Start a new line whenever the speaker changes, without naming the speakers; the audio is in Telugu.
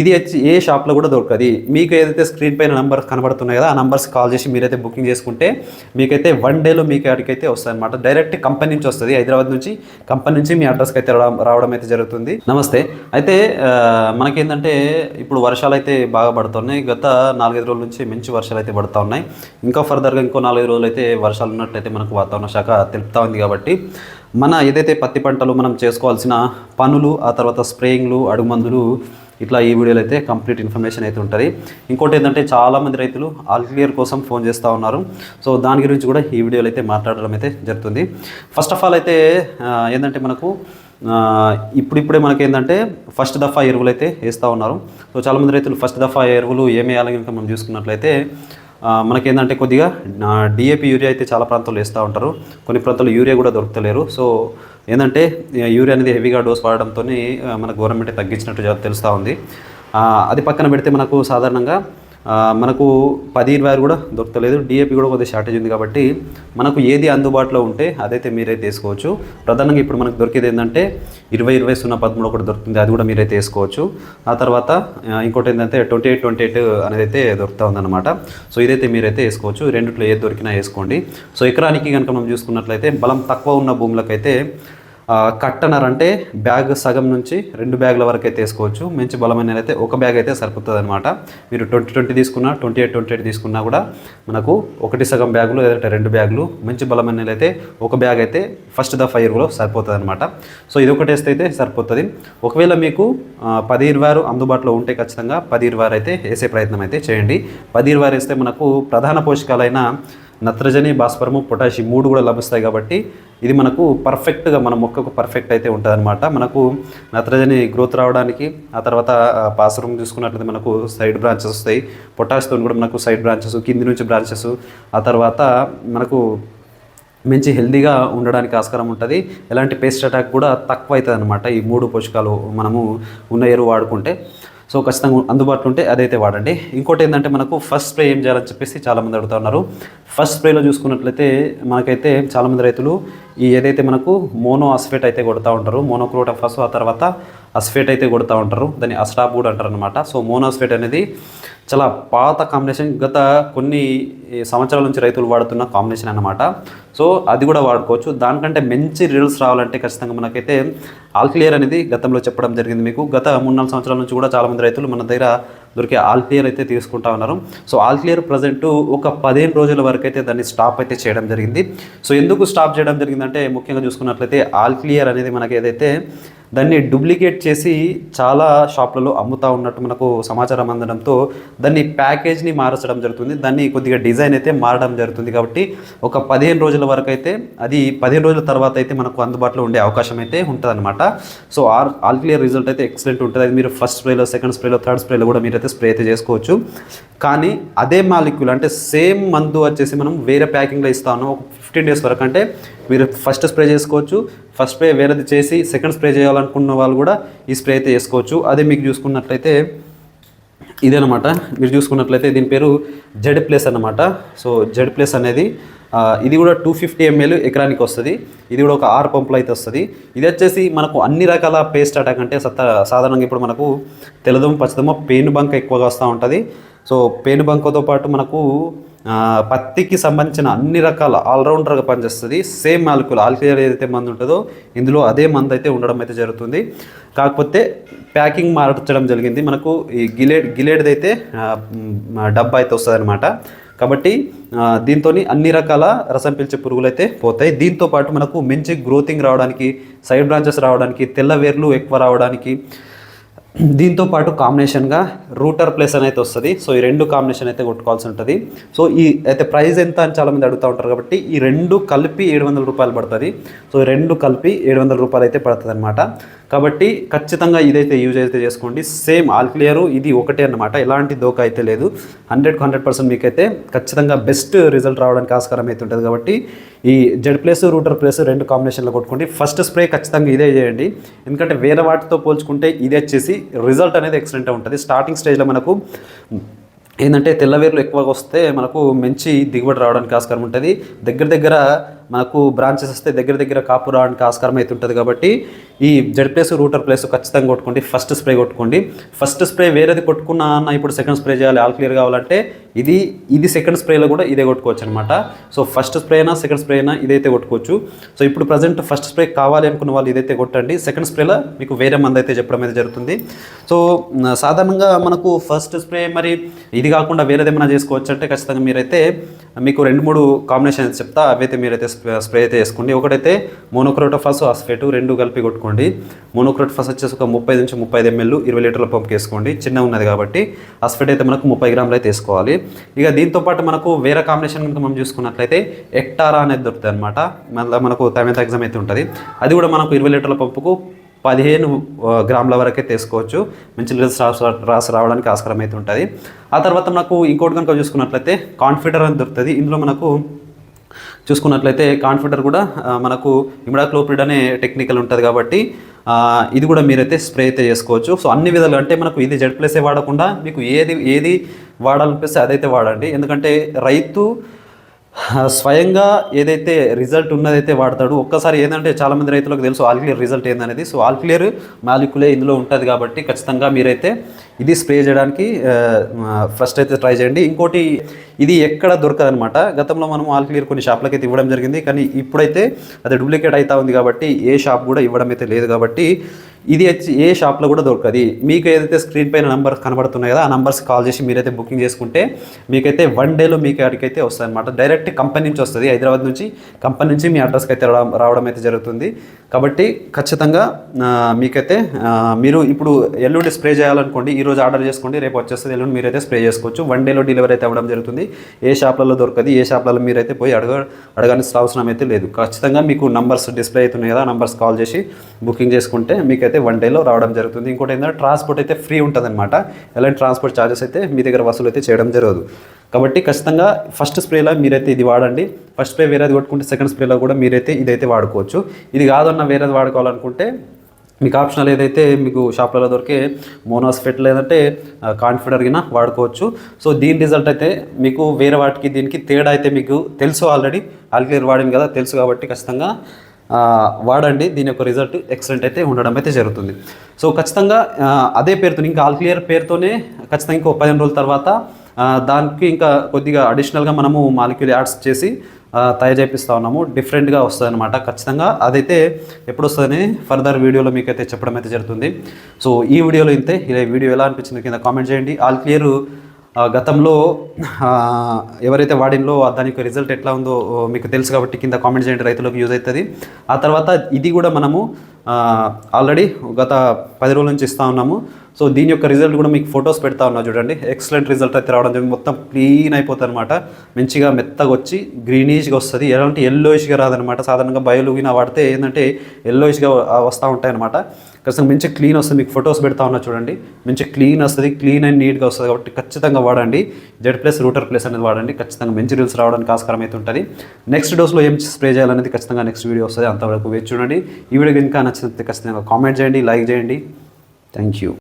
ఇది వచ్చి ఏ షాప్లో కూడా దొరకదు. మీకు ఏదైతే స్క్రీన్ పైన నంబర్ కనబడుతున్నాయి కదా ఆ నంబర్స్ కాల్ చేసి మీరైతే బుకింగ్ చేసుకుంటే మీకైతే వన్ డేలో మీకు అడిగైతే వస్తుంది అనమాట డైరెక్ట్ కంపెనీ నుంచి వస్తుంది. హైదరాబాద్ నుంచి కంపెనీ నుంచి మీ అడ్రస్కి అయితే రావడం రావడం అయితే జరుగుతుంది. నమస్తే. అయితే మనకేంటంటే ఇప్పుడు వర్షాలు అయితే బాగా పడుతున్నాయి. గత నాలుగైదు రోజుల నుంచి మంచి వర్షాలు అయితే పడుతూ ఉన్నాయి. ఇంకా ఫర్దర్గా ఇంకో నాలుగైదు రోజులు అయితే వర్షాలు ఉన్నట్టయితే మనకు వాతావరణ శాఖ తెలుపుతా ఉంది కాబట్టి మన ఏదైతే పత్తి పంటలు మనం చేసుకోవాల్సిన పనులు ఆ తర్వాత స్ప్రేయింగ్లు అడుగు మందులు ఇట్లా ఈ వీడియోలో అయితే కంప్లీట్ ఇన్ఫర్మేషన్ అయితే ఉంటుంది. ఇంకోటి ఏంటంటే చాలామంది రైతులు ఆల్ క్లియర్ కోసం ఫోన్ చేస్తూ ఉన్నారు. సో దాని గురించి కూడా ఈ వీడియోలో అయితే మాట్లాడడం అయితే జరుగుతుంది. ఫస్ట్ ఆఫ్ ఆల్ అయితే ఏంటంటే మనకు ఇప్పుడిప్పుడే మనకి ఏంటంటే ఫస్ట్ దఫా ఎరువులు అయితే వేస్తూ ఉన్నారు. సో చాలామంది రైతులు ఫస్ట్ దఫా ఎరువులు ఏమి వేయాలని కనుక మనం చూసుకున్నట్లయితే మనకేంటంటే కొద్దిగా డిఏపి యూరియా అయితే చాలా ప్రాంతాల్లో వేస్తూ ఉంటారు. కొన్ని ప్రాంతాల్లో యూరియా కూడా దొరుకుతలేరు. సో ఏంటంటే యూరియా అనేది హెవీగా డోస్ వాడడంతో మన గవర్నమెంట్ తగ్గించినట్టు తెలుస్తూ ఉంది. అది పక్కన పెడితే మనకు సాధారణంగా మనకు పది ఇరవై ఆరు కూడా దొరకలేదు. డిఏపి కూడా కొద్దిగా షార్టేజ్ ఉంది కాబట్టి మనకు ఏది అందుబాటులో ఉంటే అదైతే మీరైతే వేసుకోవచ్చు. ప్రధానంగా ఇప్పుడు మనకు దొరికేది ఏంటంటే ఇరవై ఇరవై సున్నా పదమూడు ఒకటి దొరుకుతుంది. అది కూడా మీరైతే వేసుకోవచ్చు. ఆ తర్వాత ఇంకోటి ఏంటంటే ట్వంటీ ఎయిట్ ట్వంటీ ఎయిట్ అనేది అయితే దొరుకుతూ ఉందన్నమాట. సో ఇదైతే మీరైతే వేసుకోవచ్చు. ఈ రెండిట్లో ఏది దొరికినా వేసుకోండి. సో ఎకరానికి కనుక మనం చూసుకున్నట్లయితే బలం తక్కువ ఉన్న భూములకైతే కట్టనర్ అంటే బ్యాగ్ సగం నుంచి రెండు బ్యాగుల వరకు అయితే వేసుకోవచ్చు మంచి బలమైన అయితే ఒక బ్యాగ్ అయితే సరిపోతుంది అనమాట మీరు ట్వంటీ ట్వంటీ తీసుకున్నా ట్వంటీ ఎయిట్ ట్వంటీ ఎయిట్ తీసుకున్నా కూడా మనకు ఒకటి సగం బ్యాగులు లేదంటే రెండు బ్యాగులు మంచి బలమైన అయితే ఒక బ్యాగ్ అయితే ఫస్ట్ ద ఫైర్లో సరిపోతుంది అనమాట సో ఇది ఒకటి వేస్తే అయితే సరిపోతుంది. ఒకవేళ మీకు పది ఇరవై ఆరు అందుబాటులో ఉంటే ఖచ్చితంగా పది ఇరవై అయితే వేసే ప్రయత్నం అయితే చేయండి. పది ఇరవై వేస్తే మనకు ప్రధాన పోషకాలైన నత్రజని భాస్వరము పొటాషియం మూడు కూడా లభిస్తాయి కాబట్టి ఇది మనకు పర్ఫెక్ట్గా మన మొక్కకు పర్ఫెక్ట్ అయితే ఉంటుంది అనమాట మనకు నత్రజని గ్రోత్ రావడానికి ఆ తర్వాత భాస్వరం చూసుకున్నట్లయితే మనకు సైడ్ బ్రాంచెస్ వస్తాయి. పొటాషియంతో కూడా మనకు సైడ్ బ్రాంచెస్ కింది నుంచి బ్రాంచెస్ ఆ తర్వాత మనకు మంచి హెల్దీగా ఉండడానికి ఆస్కారం ఉంటుంది. ఎలాంటి పేస్ట్ అటాక్ కూడా తక్కువ అవుతుంది అనమాట ఈ మూడు పోషకాలు మనము ఉన్న ఎరువు వాడుకుంటే. సో ఖచ్చితంగా అందుబాటులో ఉంటే అదైతే వాడండి. ఇంకోటి ఏంటంటే మనకు ఫస్ట్ స్ప్రే ఏం చేయాలని చెప్పేసి చాలామంది అడుగుతా ఉన్నారు. ఫస్ట్ స్ప్రేలో చూసుకున్నట్లయితే మనకైతే చాలామంది రైతులు ఈ ఏదైతే మనకు మోనో అస్ఫేట్ అయితే కొడుతూ ఉంటారు మోనోక్రోటోఫాస్ ఆ తర్వాత అస్ఫేట్ అయితే కొడుతూ ఉంటారు. దాన్ని అస్టాప్ కూడా అంటారు అనమాట సో మోనోస్ఫేట్ అనేది చాలా పాత కాంబినేషన్ గత కొన్ని సంవత్సరాల నుంచి రైతులు వాడుతున్న కాంబినేషన్ అనమాట సో అది కూడా వాడుకోవచ్చు. దానికంటే మంచి రిజల్ట్స్ రావాలంటే ఖచ్చితంగా మనకైతే ఆల్ క్లియర్ అనేది గతంలో చెప్పడం జరిగింది మీకు. గత మూడు నాలుగు సంవత్సరాల నుంచి కూడా చాలామంది రైతులు మన దగ్గర దొరికే ఆల్ క్లియర్ అయితే తీసుకుంటా ఉన్నారు. సో ఆల్ క్లియర్ ప్రజెంట్ ఒక పదిహేను రోజుల వరకు అయితే దాన్ని స్టాప్ అయితే చేయడం జరిగింది. సో ఎందుకు స్టాప్ చేయడం జరిగిందంటే ముఖ్యంగా చూసుకున్నట్లయితే ఆల్ క్లియర్ అనేది మనకి ఏదైతే దాన్ని డూప్లికేట్ చేసి చాలా షాప్లలో అమ్ముతా ఉన్నట్టు మనకు సమాచారం అందడంతో దాన్ని ప్యాకేజ్ని మార్చడం జరుగుతుంది. దాన్ని కొద్దిగా డిజైన్ అయితే మారడం జరుగుతుంది కాబట్టి ఒక పదిహేను రోజుల వరకు అయితే అది పదిహేను రోజుల తర్వాత అయితే మనకు అందుబాటులో ఉండే అవకాశం అయితే ఉంటుందన్నమాట. So are all clear result అయితే ఎక్సలెంట్ ఉంటుంది. అది మీరు ఫస్ట్ స్ప్రేలో సెకండ్ స్ప్రేలో థర్డ్ స్ప్రేలో కూడా మీరైతే స్ప్రే అయితే చేసుకోవచ్చు. కానీ అదే మాలిక్యూల్ అంటే సేమ్ మందు వచ్చేసి మనం వేరే ప్యాకింగ్లో ఇస్తాను. ఒక ఫిఫ్టీన్ డేస్ వరకు అంటే మీరు ఫస్ట్ స్ప్రే చేసుకోవచ్చు. ఫస్ట్ స్ప్రే వేరేది చేసి సెకండ్ స్ప్రే చేయాలనుకున్న వాళ్ళు కూడా ఈ స్ప్రే అయితే చేసుకోవచ్చు అదే మీకు చూసుకున్నట్లయితే ఇదేనమాట. మీరు చూసుకున్నట్లయితే దీని పేరు జెడ్ ప్లేస్ అనమాట సో జెడ్ ప్లేస్ అనేది ఇది కూడా టూ ఫిఫ్టీ ఎంఎల్ ఎకరానికి వస్తుంది. ఇది కూడా ఒక ఆరు పంపులు అయితే వస్తుంది. ఇది వచ్చేసి మనకు అన్ని రకాల పేస్ట్ అటాక్ అంటే సత్త సాధారణంగా ఇప్పుడు మనకు తెల్లదోమ పచ్చదమ్మ పేను బంక ఎక్కువగా వస్తూ ఉంటుంది. సో పేను బంకతో పాటు మనకు పత్తికి సంబంధించిన అన్ని రకాల ఆల్రౌండర్గా పనిచేస్తుంది. సేమ్ మాలిక్యూల్ ఆల్క్లియర్ ఏదైతే మందు ఉంటుందో ఇందులో అదే మందు అయితే ఉండడం అయితే జరుగుతుంది. కాకపోతే ప్యాకింగ్ మార్చడం జరిగింది. మనకు ఈ గిలేడ్ గిలేడ్ది అయితే డబ్బా అయితే వస్తుంది కాబట్టి దీంతో అన్ని రకాల రసం పీల్చే పురుగులు అయితే పోతాయి. దీంతో పాటు మనకు మంచి గ్రోతింగ్ రావడానికి సైడ్ బ్రాంచెస్ రావడానికి తెల్ల వేర్లు ఎక్కువ రావడానికి దీంతో పాటు కాంబినేషన్గా రూటర్ ప్లేస్ అనేది వస్తుంది. సో ఈ రెండు కాంబినేషన్ అయితే కొట్టుకోవాల్సి ఉంటుంది. సో ఈ అయితే ప్రైస్ ఎంత అని చాలామంది అడుగుతూ ఉంటారు కాబట్టి ఈ రెండు కలిపి ఏడు వందల రూపాయలు పడుతుంది. సో రెండు కలిపి ఏడు వందల రూపాయలు అయితే పడుతుంది అనమాట కాబట్టి ఖచ్చితంగా ఇదైతే యూజ్ అయితే చేసుకోండి. సేమ్ ఆల్ క్లియర్ ఇది ఒకటే అనమాట ఎలాంటి దోకా అయితే లేదు. హండ్రెడ్కి హండ్రెడ్ పర్సెంట్ మీకైతే ఖచ్చితంగా బెస్ట్ రిజల్ట్ రావడానికి ఆస్కారం అయితే ఉంటుంది కాబట్టి ఈ జెడ్ ప్లేస్ రూటర్ ప్లేస్ రెండు కాంబినేషన్లో కొట్టుకోండి. ఫస్ట్ స్ప్రే ఖచ్చితంగా ఇదే చేయండి. ఎందుకంటే వేరే వాటితో పోల్చుకుంటే ఇది వచ్చేసి రిజల్ట్ అనేది ఎక్సలెంట్ ఉంటుంది. స్టార్టింగ్ స్టేజ్లో మనకు ఏంటంటే తెల్లవేర్లు ఎక్కువగా వస్తే మనకు మంచి దిగుబడి రావడానికి ఆస్కారం ఉంటుంది. దగ్గర దగ్గర మనకు బ్రాంచెస్ వస్తే దగ్గర దగ్గర కాపు రావడానికి ఆస్కారం అయితే ఉంటుంది కాబట్టి ఈ జెడ్ ప్లేస్ రూటర్ ప్లేస్ ఖచ్చితంగా కొట్టుకోండి. ఫస్ట్ స్ప్రే కొట్టుకోండి. ఫస్ట్ స్ప్రే వేరేది కొట్టుకున్నా అన్న ఇప్పుడు సెకండ్ స్ప్రే చేయాలి. ఆల్ క్లియర్ కావాలంటే ఇది ఇది సెకండ్ స్ప్రేలో కూడా ఇదే కొట్టుకోవచ్చు అనమాట సో ఫస్ట్ స్ప్రే అయినా సెకండ్ స్ప్రే అయినా ఇదైతే కొట్టుకోవచ్చు. సో ఇప్పుడు ప్రజెంట్ ఫస్ట్ స్ప్రే కావాలి అనుకున్న వాళ్ళు ఇదైతే కొట్టండి. సెకండ్ స్ప్రేలో మీకు వేరే మంది అయితే చెప్పడం అయితే జరుగుతుంది. సో సాధారణంగా మనకు ఫస్ట్ స్ప్రే మరి ఇది కాకుండా వేరేది ఏమైనా చేసుకోవచ్చు అంటే ఖచ్చితంగా మీరైతే మీకు రెండు మూడు కాంబినేషన్ చెప్తా అవైతే మీరైతే స్ప్రే స్ప్రే అయితే వేసుకోండి. ఒకటైతే మోనోక్రోటోఫాస్ ఆస్ఫేటు రెండు కలిపి కొట్టుకోండి. మోనోక్రోటోఫాస్ వచ్చేసి ఒక ముప్పై నుంచి ముప్పై ఐదు ఎంఎల్ ఇరవై లీటర్ల పంప్కి వేసుకోండి. చిన్న ఉన్నది కాబట్టి ఆస్ఫేట్ అయితే మనకు ముప్పై గ్రాములు అయితే వేసుకోవాలి. ఇక దీంతో పాటు మనకు వేరే కాంబినేషన్ కనుక మనం చూసుకున్నట్లయితే ఎక్టారా అనేది దొరుకుతుంది అనమాట మళ్ళీ మనకు తమిళ ఎగ్జామ్ అయితే ఉంటుంది. అది కూడా మనకు ఇరవై లీటర్ల పంపుకు పదిహేను గ్రాముల వరకే తీసుకోవచ్చు. మంచి రిజల్ట్స్ రాసి రాసి రావడానికి ఆస్కారం అయితే ఉంటుంది. ఆ తర్వాత మనకు ఇంకోటి కనుక చూసుకున్నట్లయితే కాన్ఫిడర్ అని దొరుకుతుంది. ఇందులో మనకు చూసుకున్నట్లయితే కాన్ఫిడర్ కూడా మనకు ఇమిడాక్లోపిడ్ అనే టెక్నికల్ ఉంటుంది కాబట్టి ఇది కూడా మీరైతే స్ప్రే అయితే చేసుకోవచ్చు. సో అన్ని విధాలు అంటే మనకు ఇది జెడ్ ప్లేసే వాడకుండా మీకు ఏది ఏది వాడాలనిపిస్తే అదైతే వాడండి. ఎందుకంటే రైతు స్వయంగా ఏదైతే రిజల్ట్ ఉన్నదైతే వాడతాడు. ఒక్కసారి ఏంటంటే చాలామంది రైతులకు తెలుసు ఆల్ క్లియర్ రిజల్ట్ ఏందనేది. సో ఆల్ క్లియర్ మాలిక్యులే ఇందులో ఉంటుంది కాబట్టి ఖచ్చితంగా మీరైతే ఇది స్ప్రే చేయడానికి ఫస్ట్ అయితే ట్రై చేయండి. ఇంకోటి ఇది ఎక్కడ దొరకదనమాట గతంలో మనం ఆల్ క్లియర్ కొన్ని షాప్లకి అయితే ఇవ్వడం జరిగింది కానీ ఇప్పుడైతే అది డూప్లికేట్ అవుతా ఉంది కాబట్టి ఏ షాప్ కూడా ఇవ్వడం అయితే లేదు కాబట్టి ఇది వచ్చి ఏ షాప్లో కూడా దొరకదు. మీకు ఏదైతే స్క్రీన్ పైన నెంబర్ కనబడుతున్నాయి కదా ఆ నెంబర్స్ కాల్ చేసి మీరైతే బుకింగ్ చేసుకుంటే మీకైతే వన్ డేలో మీకు అడిగైతే వస్తుంది అనమాట డైరెక్ట్ కంపెనీ నుంచి వస్తుంది. హైదరాబాద్ నుంచి కంపెనీ నుంచి మీ అడ్రస్కి అయితే రావడం రావడం అయితే జరుగుతుంది. కాబట్టి ఖచ్చితంగా మీకైతే మీరు ఇప్పుడు ఎల్లుండి స్ప్రే చేయాలనుకోండి ఈ రోజు ఆర్డర్ చేసుకోండి. రేపు వచ్చేస్తుంది ఎల్లుండి మీరైతే స్ప్రే చేసుకోవచ్చు. వన్ డేలో డెలివరీ అయితే అవ్వడం జరుగుతుంది. ఏ షాప్లలో దొరకదు ఏ షాప్లలో మీరైతే పోయి అడగ అడగాల్సిన అవసరం అయితే లేదు. ఖచ్చితంగా మీకు నంబర్స్ డిస్ప్లే అవుతున్నాయి కదా నంబర్స్ కాల్ చేసి బుకింగ్ చేసుకుంటే మీకైతే వన్ డేలో రావడం జరుగుతుంది. ఇంకోటి ఏంటంటే ట్రాన్స్పోర్ట్ అయితే ఫ్రీ ఉంటుంది అనమాట ఎలాంటి ట్రాన్స్పోర్ట్ ఛార్జెస్ అయితే మీ దగ్గర వసూలు అయితే చేయడం జరగదు. కాబట్టి ఖచ్చితంగా ఫస్ట్ స్ప్రేలో మీరైతే ఇది వాడండి. ఫస్ట్ స్ప్రే వేరేది కొట్టుకుంటే సెకండ్ స్ప్రేలో కూడా మీరైతే ఇదైతే వాడుకోవచ్చు. ఇది కాదన్న వేరేది వాడుకోవాలనుకుంటే మీకు ఆప్షనల్ ఏదైతే మీకు షాప్లలో దొరికే మోనోస్ఫెట్ లేదంటే కాన్ఫిడర్ గిన వాడుకోవచ్చు. సో దీని రిజల్ట్ అయితే మీకు వేరే వాటికి దీనికి తేడా అయితే మీకు తెలుసు ఆల్రెడీ ఆల్క్లియర్ వాడింది కదా తెలుసు కాబట్టి ఖచ్చితంగా వాడండి. దీని యొక్క రిజల్ట్ ఎక్సలెంట్ అయితే ఉండడం అయితే జరుగుతుంది. సో ఖచ్చితంగా అదే పేరుతో ఇంకా ఆల్ క్లియర్ పేరుతోనే ఖచ్చితంగా ఇంకో పదిహేను రోజుల తర్వాత దానికి ఇంకా కొద్దిగా అడిషనల్గా మనము మాలిక్యూల్ యాడ్స్ చేసి తయారు చేపిస్తూ ఉన్నాము. డిఫరెంట్గా వస్తుంది అనమాట ఖచ్చితంగా అదైతే ఎప్పుడు వస్తుందని ఫర్దర్ వీడియోలో మీకైతే చెప్పడం అయితే జరుగుతుంది. సో ఈ వీడియోలో ఇంతే. ఇలా ఈ వీడియో ఎలా అనిపించింది కింద కామెంట్ చేయండి. ఆల్ క్లియర్ గతంలో ఎవరైతే వాడినలో దాని యొక్క రిజల్ట్ ఎట్లా ఉందో మీకు తెలుసు కాబట్టి కింద కామెంట్ చేయండి రైతులకు యూజ్ అవుతుంది. ఆ తర్వాత ఇది కూడా మనము ఆల్రెడీ గత పది రోజుల నుంచి ఇస్తా ఉన్నాము. సో దీని యొక్క రిజల్ట్ కూడా మీకు ఫొటోస్ పెడతా ఉన్నా చూడండి. ఎక్సలెంట్ రిజల్ట్ అయితే రావడం జరిగింది. మొత్తం క్లీన్ అయిపోతుంది అనమాట మంచిగా మెత్తగా వచ్చి గ్రీనిష్గా వస్తుంది. ఎలాంటి ఎల్లోయిష్గా రాదనమాట సాధారణంగా బయలుగిన వాడితే ఏంటంటే ఎల్లోయిష్గా వస్తూ ఉంటాయి అనమాట ఖచ్చితంగా మంచి క్లీన్ వస్తుంది మీకు ఫొటోస్ పెడతా ఉన్నా చూడండి. మంచి క్లీన్ వస్తుంది క్లీన్ అండ్ నీట్గా వస్తుంది కాబట్టి ఖచ్చితంగా వాడండి. జెడ్ ప్లస్ రూటర్ ప్లస్ అనేది వాడండి ఖచ్చితంగా మంచి రిల్స్ రావడానికి ఆస్కారం అయితే ఉంటుంది. నెక్స్ట్ డోస్లో ఏం స్ప్రే చేయాలనేది ఖచ్చితంగా నెక్స్ట్ వీడియో వస్తుంది అంతవరకు వేచి చూడండి. ఈ వీడియో ఇంకా నచ్చినట్లయితే ఖచ్చితంగా కామెంట్ చేయండి లైక్ చేయండి. Thank you